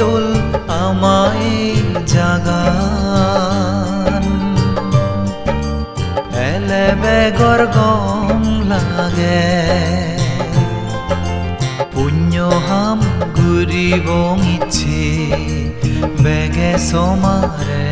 দোল আমায় জাগান। এলে বেগর গম লাগে পুণ্য হাম ঘুরিব ইচ্ছে বেগে সমারে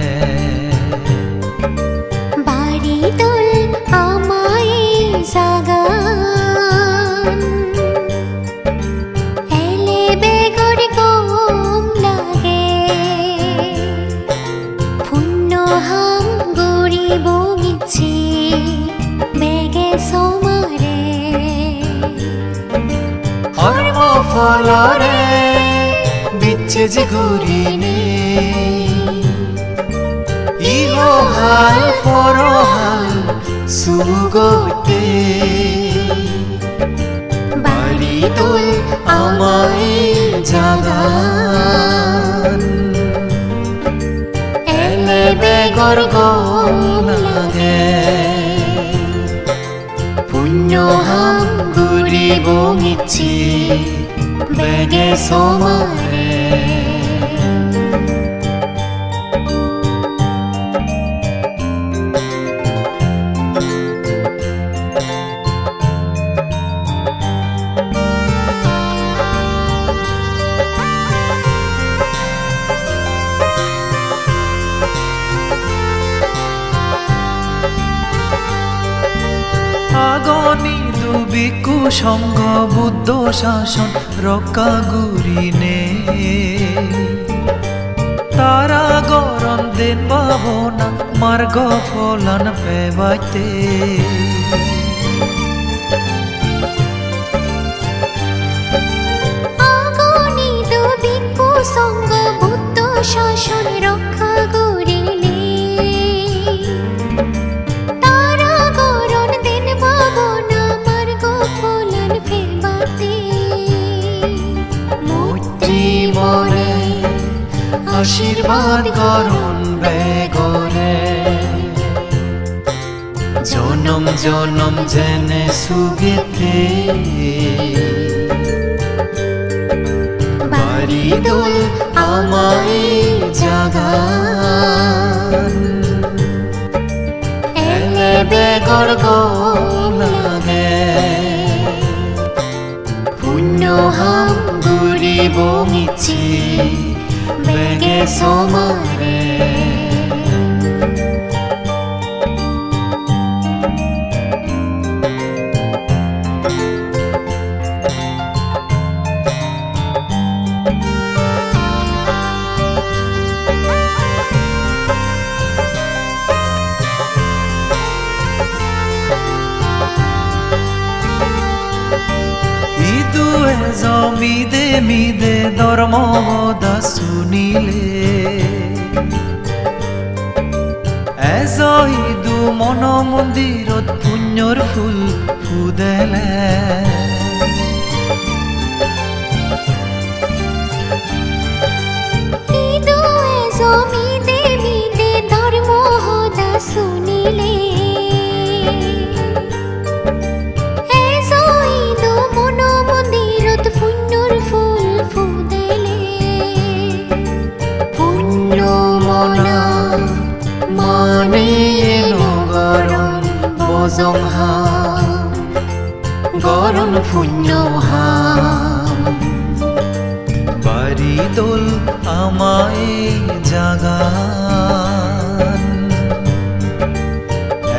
ফলরে বিচ্ছে যে ঘূৰিনে ইহ হাল পৰহাল সুগতে বাড়ি তোল আমায় জাগান। এলে বেগর লাগে। পুণ্য হাম ঘূৰিব ইচ্ছে বেগে সমারে দুবিকু সঙ্গ বুদ্ধ শাসন রক্ষা গুরিনে তারা গরম দিন পাবনা মার্গ ফলান পেবাইতে। আশীর্বাদ করুন বেগরে। জনম জনম জেনে সুগেতে বাড়ি দোল আমায় জাগান। এলে বেগর লাগে পুণ্য হাম ঘুরিব মিছি বেগে সমারে ইদুয়ে জমিদে মিদে দা শুনিলে। এজই দু মন মন্দিরত পুণ্যর ফুল ফুদেলে। গৰম পুণ্য বাড়ি দোল আমায় জাগান।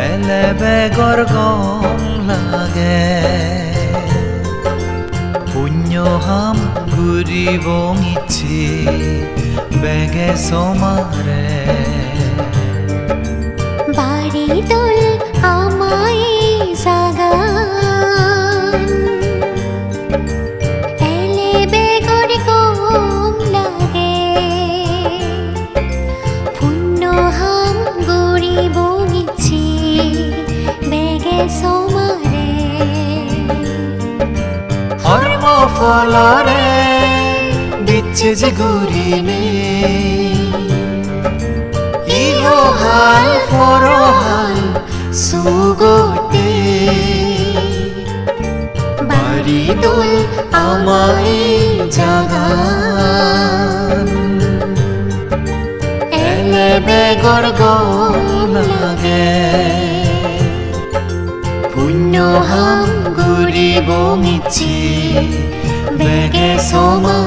এলে বেগর গম লাগে। পুণ্য হাম ঘূৰিব ইচ্ছে বেগে সমারে। বাড়ি তোল আমায় কর্ম ফলরে দিচ্ছে যে ঘুরিনে ইহ হাল পরহাল সুগতে বাড়ি দোল আমায় জাগান। এলে বেগর গম লাগে হাম 내게 소망.